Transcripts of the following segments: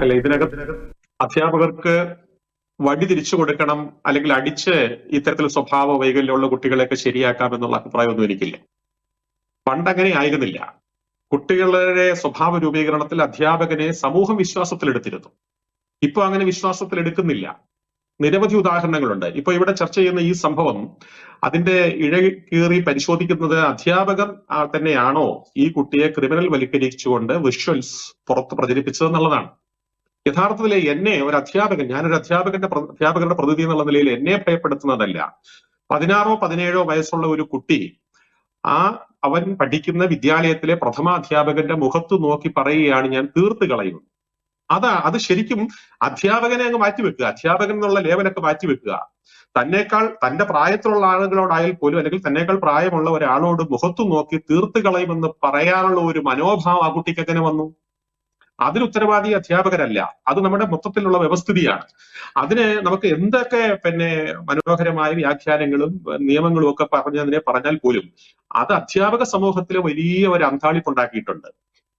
അല്ല ഇതിനകത്ത് അധ്യാപകർക്ക് വഴി തിരിച്ചു കൊടുക്കണം അല്ലെങ്കിൽ അടിച്ച് ഇത്തരത്തിൽ സ്വഭാവ വൈകല്യമുള്ള കുട്ടികളെയൊക്കെ ശരിയാക്കാം എന്നുള്ള അഭിപ്രായമൊന്നും എനിക്കില്ല. പണ്ടങ്ങനെ ആയിരുന്നില്ല. കുട്ടികളുടെ സ്വഭാവ രൂപീകരണത്തിൽ അധ്യാപകനെ സമൂഹം വിശ്വാസത്തിലെടുത്തിരുന്നു. ഇപ്പൊ അങ്ങനെ വിശ്വാസത്തിലെടുക്കുന്നില്ല. നിരവധി ഉദാഹരണങ്ങളുണ്ട്. ഇപ്പൊ ഇവിടെ ചർച്ച ചെയ്യുന്ന ഈ സംഭവം അതിന്റെ ഇഴ കീറി പരിശോധിക്കുന്നത് അധ്യാപകർ തന്നെയാണോ ഈ കുട്ടിയെ ക്രിമിനൽ വൽക്കരിച്ചുകൊണ്ട് വിഷ്വൽസ് പുറത്ത് പ്രചരിപ്പിച്ചത് എന്നുള്ളതാണ് യഥാർത്ഥത്തിൽ എന്നെ ഒരു അധ്യാപകൻ ഞാനൊരു അധ്യാപകന്റെ അധ്യാപകരുടെ പ്രതിനിധി എന്നുള്ള നിലയിൽ എന്നെ ഭയപ്പെടുത്തുന്നതല്ല പതിനാറോ പതിനേഴോ വയസ്സുള്ള ഒരു കുട്ടി ആ അവൻ പഠിക്കുന്ന വിദ്യാലയത്തിലെ പ്രഥമാധ്യാപകന്റെ മുഖത്ത് നോക്കി പറയുകയാണ് ഞാൻ തീർത്ത് കളയുന്നത്. അതാ അത് ശരിക്കും അധ്യാപകനെ അങ്ങ് മാറ്റിവെക്കുക അധ്യാപകൻ എന്നുള്ള ലേവനൊക്കെ മാറ്റിവെക്കുക തന്നെക്കാൾ തന്റെ പ്രായത്തിലുള്ള ആളുകളോടായാൽ പോലും അല്ലെങ്കിൽ തന്നെക്കാൾ പ്രായമുള്ള ഒരാളോട് മുഖത്തു നോക്കി തീർത്ത് കളയുമെന്ന് പറയാനുള്ള ഒരു മനോഭാവം ആ കുട്ടിക്ക് എങ്ങനെ വന്നു? അതിന് ഉത്തരവാദി അധ്യാപകരല്ല. അത് നമ്മുടെ മൊത്തത്തിലുള്ള വ്യവസ്ഥിതിയാണ്. അതിന് നമുക്ക് എന്തൊക്കെ പിന്നെ മനോഹരമായ വ്യാഖ്യാനങ്ങളും നിയമങ്ങളും ഒക്കെ പറഞ്ഞതിനെ പറഞ്ഞാൽ പോലും അത് അധ്യാപക സമൂഹത്തിലെ വലിയ ഒരു അന്താളിപ്പുണ്ടാക്കിയിട്ടുണ്ട്.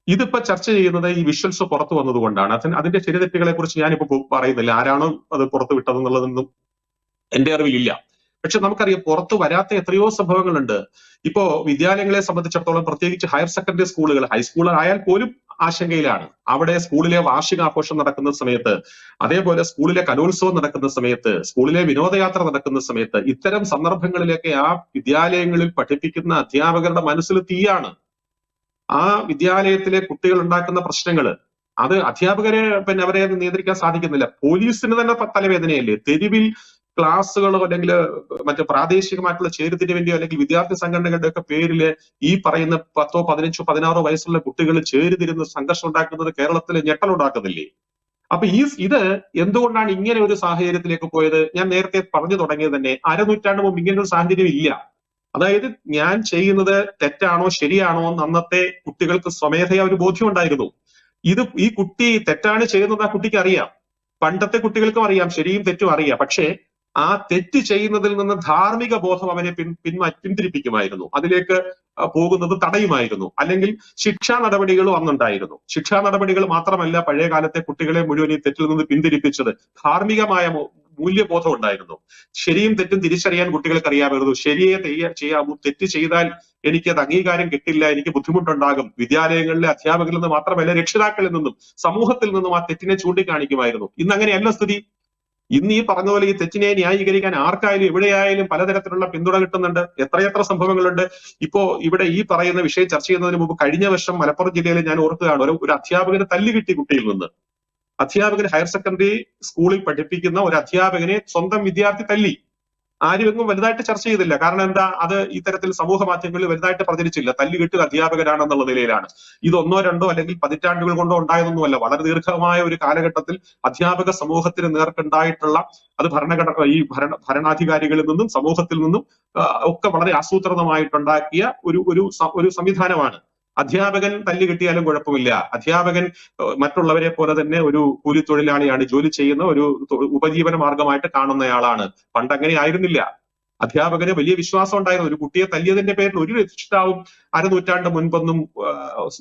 ഇതിപ്പോ ചർച്ച ചെയ്യുന്നത് ഈ വിഷ്വൽസ് പുറത്തു വന്നതുകൊണ്ടാണ് അതിന് അതിന്റെ ശരിതെറ്റുകളെ കുറിച്ച് ഞാനിപ്പോ പറയുന്നില്ല. ആരാണോ അത് പുറത്തു വിട്ടതെന്നുള്ളതൊന്നും എന്റെ അറിവിലില്ല. പക്ഷെ നമുക്കറിയാം പുറത്തു വരാത്ത എത്രയോ സംഭവങ്ങളുണ്ട്. ഇപ്പോ വിദ്യാലയങ്ങളെ സംബന്ധിച്ചിടത്തോളം പ്രത്യേകിച്ച് ഹയർ സെക്കൻഡറി സ്കൂളുകൾ ഹൈസ്കൂൾ ആയാൽ പോലും ആശങ്കയിലാണ്. അവിടെ സ്കൂളിലെ വാർഷികാഘോഷം നടക്കുന്ന സമയത്ത് അതേപോലെ സ്കൂളിലെ കലോത്സവം നടക്കുന്ന സമയത്ത് സ്കൂളിലെ വിനോദയാത്ര നടക്കുന്ന സമയത്ത് ഇത്തരം സന്ദർഭങ്ങളിലൊക്കെ ആ വിദ്യാലയങ്ങളിൽ പഠിപ്പിക്കുന്ന അധ്യാപകരുടെ മനസ്സിൽ തീയാണ്. ആ വിദ്യാലയത്തിലെ കുട്ടികൾ ഉണ്ടാക്കുന്ന പ്രശ്നങ്ങൾ അത് അധ്യാപകരെ പിന്നെ അവരെ നിയന്ത്രിക്കാൻ സാധിക്കുന്നില്ല. പോലീസിന് തന്നെ തലവേദനയല്ലേ? തെരുവിൽ ക്ലാസ്സുകളോ അല്ലെങ്കിൽ മറ്റു പ്രാദേശികമായിട്ടുള്ള ചേരുതിരിവിന്റെയോ അല്ലെങ്കിൽ വിദ്യാർത്ഥി സംഘടനകളുടെ ഒക്കെ പേരിൽ ഈ പറയുന്ന പത്തോ പതിനഞ്ചോ പതിനാറോ വയസ്സുള്ള കുട്ടികൾ ചേരുതിരുന്ന് സംഘർഷം ഉണ്ടാക്കുന്നത് കേരളത്തിൽ ഞെട്ടലുണ്ടാക്കുന്നില്ലേ അപ്പൊ ഈ ഇത് എന്തുകൊണ്ടാണ് ഇങ്ങനെ ഒരു സാഹചര്യത്തിലേക്ക് പോയത്? ഞാൻ നേരത്തെ പറഞ്ഞു തുടങ്ങിയത് തന്നെ അരനൂറ്റാണ്ട് മുമ്പ് ഇങ്ങനെ ഒരു സാഹചര്യം ഇല്ല. അതായത് ഞാൻ ചെയ്യുന്നത് തെറ്റാണോ ശരിയാണോ എന്ന് അന്നത്തെ കുട്ടികൾക്ക് സ്വമേധയാ ഒരു ബോധ്യം ഉണ്ടായിരുന്നു. ഇത് ഈ കുട്ടി തെറ്റാണ് ചെയ്യുന്നത് ആ കുട്ടിക്ക് അറിയാം. പണ്ടത്തെ കുട്ടികൾക്കും അറിയാം ശരിയും തെറ്റും അറിയാം. പക്ഷേ ആ തെറ്റ് ചെയ്യുന്നതിൽ നിന്ന് ധാർമ്മിക ബോധം അവനെ പിൻ പിന്മാ പിന്തിരിപ്പിക്കുമായിരുന്നു. അതിലേക്ക് പോകുന്നത് തടയുമായിരുന്നു. അല്ലെങ്കിൽ ശിക്ഷാ നടപടികളും അന്നുണ്ടായിരുന്നു. ശിക്ഷാ നടപടികൾ മാത്രമല്ല പഴയ കാലത്തെ കുട്ടികളെ മുഴുവൻ ഈ തെറ്റിൽ നിന്ന് പിന്തിരിപ്പിച്ചത് ധാർമ്മികമായ മൂല്യ മൂല്യബോധം ഉണ്ടായിരുന്നു. ശരിയും തെറ്റും തിരിച്ചറിയാൻ കുട്ടികൾക്ക് അറിയാമായിരുന്നു ശരിയെ ചെയ്യാമോ തെറ്റ് ചെയ്താൽ എനിക്ക് അത് അംഗീകാരം കിട്ടില്ല എനിക്ക് ബുദ്ധിമുട്ടുണ്ടാകും. വിദ്യാലയങ്ങളിലെ അധ്യാപകരിൽ നിന്ന് മാത്രമല്ല രക്ഷിതാക്കളിൽ നിന്നും സമൂഹത്തിൽ നിന്നും ആ തെറ്റിനെ ചൂണ്ടിക്കാണിക്കുമായിരുന്നു. ഇന്ന് അങ്ങനെയല്ല സ്ഥിതി. ഇന്ന് ഈ പറഞ്ഞ പോലെ ഈ തെറ്റിനെ ന്യായീകരിക്കാൻ ആർക്കായാലും എവിടെയായാലും പലതരത്തിലുള്ള പിന്തുണ കിട്ടുന്നുണ്ട്. എത്രയെത്ര സംഭവങ്ങളുണ്ട്. ഇപ്പോ ഇവിടെ ഈ പറയുന്ന വിഷയം ചർച്ച ചെയ്യുന്നതിന് മുമ്പ് കഴിഞ്ഞ വർഷം മലപ്പുറം ജില്ലയിൽ ഞാൻ ഓർക്കുകയാണ്. ഒരു ഒരു അധ്യാപകന് തല്ല് കിട്ടി കുട്ടിയിൽ നിന്ന്. അധ്യാപകൻ ഹയർ സെക്കൻഡറി സ്കൂളിൽ പഠിപ്പിക്കുന്ന ഒരു അധ്യാപകനെ സ്വന്തം വിദ്യാർത്ഥി തല്ലി. ആരും എങ്ങും വലുതായിട്ട് ചർച്ച ചെയ്തില്ല. കാരണം എന്താ? അത് ഇത്തരത്തിൽ സമൂഹ മാധ്യമങ്ങളിൽ വലുതായിട്ട് പ്രചരിച്ചില്ല. തല്ലി കിട്ടുക അധ്യാപകനാണെന്നുള്ള നിലയിലാണ്. ഇത് ഒന്നോ രണ്ടോ അല്ലെങ്കിൽ പതിറ്റാണ്ടുകൾ കൊണ്ടോ ഉണ്ടായതൊന്നുമല്ല. വളരെ ദീർഘമായ ഒരു കാലഘട്ടത്തിൽ അധ്യാപക സമൂഹത്തിന് നേർക്കുണ്ടായിട്ടുള്ള അത് ഭരണഘടന ഈ ഭരണ ഭരണാധികാരികളിൽ നിന്നും സമൂഹത്തിൽ നിന്നും ഒക്കെ വളരെ ആസൂത്രിതമായിട്ടുണ്ടാക്കിയ ഒരു ഒരു സംവിധാനമാണ്. അധ്യാപകൻ തല്ലി കിട്ടിയാലും കുഴപ്പമില്ല. അധ്യാപകൻ മറ്റുള്ളവരെ പോലെ തന്നെ ഒരു കൂലിത്തൊഴിലാളിയാണ് ജോലി ചെയ്യുന്ന ഒരു ഉപജീവന മാർഗമായിട്ട് കാണുന്നയാളാണ്. പണ്ട് അങ്ങനെ ആയിരുന്നില്ല. അധ്യാപകന് വലിയ വിശ്വാസം ഉണ്ടായിരുന്നു. ഒരു കുട്ടിയെ തല്ലിയതിന്റെ പേരിൽ ഒരു രക്ഷിതാവും അരനൂറ്റാണ്ട് മുൻപൊന്നും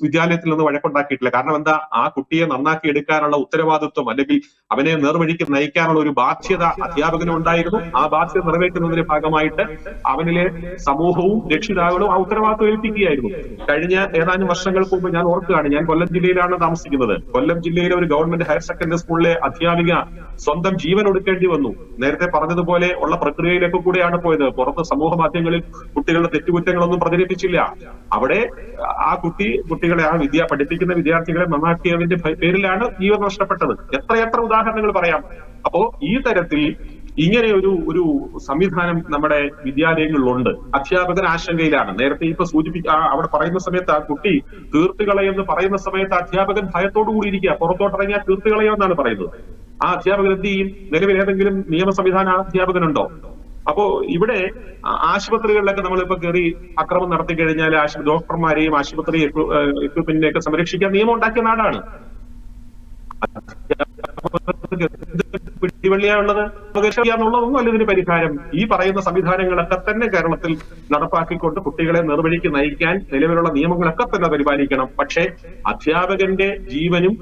വിദ്യാലയത്തിൽ നിന്ന് വഴക്കുണ്ടാക്കിയിട്ടില്ല. കാരണം എന്താ? ആ കുട്ടിയെ നന്നാക്കി എടുക്കാനുള്ള ഉത്തരവാദിത്വം അല്ലെങ്കിൽ അവനെ നേർവഴിക്ക് നയിക്കാനുള്ള ഒരു ബാധ്യത അധ്യാപകനും ഉണ്ടായിരുന്നു. ആ ബാധ്യത നിറവേറ്റുന്നതിന്റെ ഭാഗമായിട്ട് അവനിലെ സമൂഹവും രക്ഷിതാക്കളും ആ ഉത്തരവാദിത്വം ഏൽപ്പിക്കുകയായിരുന്നു. കഴിഞ്ഞ ഏതാനും വർഷങ്ങൾക്ക് മുമ്പ് ഞാൻ ഓർക്കുകയാണ് ഞാൻ കൊല്ലം ജില്ലയിലാണ് താമസിക്കുന്നത്. കൊല്ലം ജില്ലയിലെ ഒരു ഗവൺമെന്റ് ഹയർ സെക്കൻഡറി സ്കൂളിലെ അധ്യാപിക സ്വന്തം ജീവൻ ഒടുക്കേണ്ടി വന്നു. നേരത്തെ പറഞ്ഞതുപോലെ ഉള്ള പ്രക്രിയയിലേക്ക് കൂടെയാണ് പോയത്. പുറത്ത് സമൂഹ മാധ്യമങ്ങളിൽ കുട്ടികളുടെ തെറ്റുകുറ്റങ്ങളൊന്നും പ്രചരിപ്പിച്ചില്ല. അവിടെ ആ കുട്ടി കുട്ടികളെ ആ വിദ്യ പഠിപ്പിക്കുന്ന വിദ്യാർത്ഥികളെ നന്നാക്കിയതിന്റെ പേരിലാണ് ജീവൻ നഷ്ടപ്പെട്ടത്. എത്രയെത്ര ഉദാഹരണങ്ങൾ പറയാം. അപ്പോ ഈ തരത്തിൽ ഇങ്ങനെ ഒരു ഒരു സംവിധാനം നമ്മുടെ വിദ്യാലയങ്ങളിലുണ്ട്. അധ്യാപകർ ആശങ്കയിലാണ്. നേരത്തെ ഇപ്പൊ സൂചിപ്പി അവിടെ പറയുന്ന സമയത്ത് ആ കുട്ടി തീർത്തുകളയെന്ന് പറയുന്ന സമയത്ത് അധ്യാപകൻ ഭയത്തോടു കൂടി ഇരിക്കുക പുറത്തോട്ടിറങ്ങിയാൽ തീർത്തുകളയെന്നാണ് പറയുന്നത്. ആ അധ്യാപകൻ എന്ത് ചെയ്യും? നിലവിൽ ഏതെങ്കിലും നിയമ സംവിധാന അധ്യാപകനുണ്ടോ? അപ്പോ ഇവിടെ ആശുപത്രികളിലൊക്കെ നമ്മൾ നമ്മളിപ്പോ കയറി അക്രമം നടത്തി കഴിഞ്ഞാൽ ഡോക്ടർമാരെയും ആശുപത്രി എക്വിപ്മെന്റിനെ ഒക്കെ സംരക്ഷിക്കാൻ നിയമം ഉണ്ടാക്കിയ നാടാണ്. വെള്ളിയായുള്ളത് എന്നുള്ളതൊന്നും അല്ല ഇതിന് പരിഹാരം? ഈ പറയുന്ന സംവിധാനങ്ങളൊക്കെ തന്നെ കേരളത്തിൽ നടപ്പാക്കിക്കൊണ്ട് കുട്ടികളെ നിർവഴിക്ക് നയിക്കാൻ നിലവിലുള്ള നിയമങ്ങളൊക്കെ തന്നെ പരിപാലിക്കണം. പക്ഷേ അധ്യാപകന്റെ ജീവനും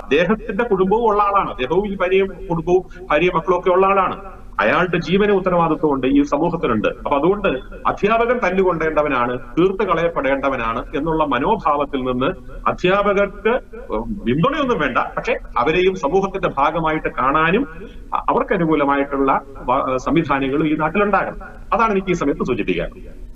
അദ്ദേഹത്തിന്റെ കുടുംബവും ഉള്ള ആളാണ്. അദ്ദേഹവും ഈ ഭാര്യയും കുടുംബവും ഭാര്യയും മക്കളും ഒക്കെ ഉള്ള ആളാണ്. അയാളുടെ ജീവന ഉത്തരവാദിത്വമുണ്ട് ഈ സമൂഹത്തിനുണ്ട്. അപ്പൊ അതുകൊണ്ട് അധ്യാപകൻ തല്ലുകൊണ്ടേണ്ടവനാണ് തീർത്ത് കളയപ്പെടേണ്ടവനാണ് എന്നുള്ള മനോഭാവത്തിൽ നിന്ന് അധ്യാപകർക്ക് പിന്തുണയൊന്നും വേണ്ട. പക്ഷെ അവരെയും സമൂഹത്തിന്റെ ഭാഗമായിട്ട് കാണാനും അവർക്ക് അനുകൂലമായിട്ടുള്ള സംവിധാനങ്ങൾ ഈ നാട്ടിലുണ്ടാകണം. അതാണ് എനിക്ക് ഈ സമയത്ത് സൂചിപ്പിക്കാൻ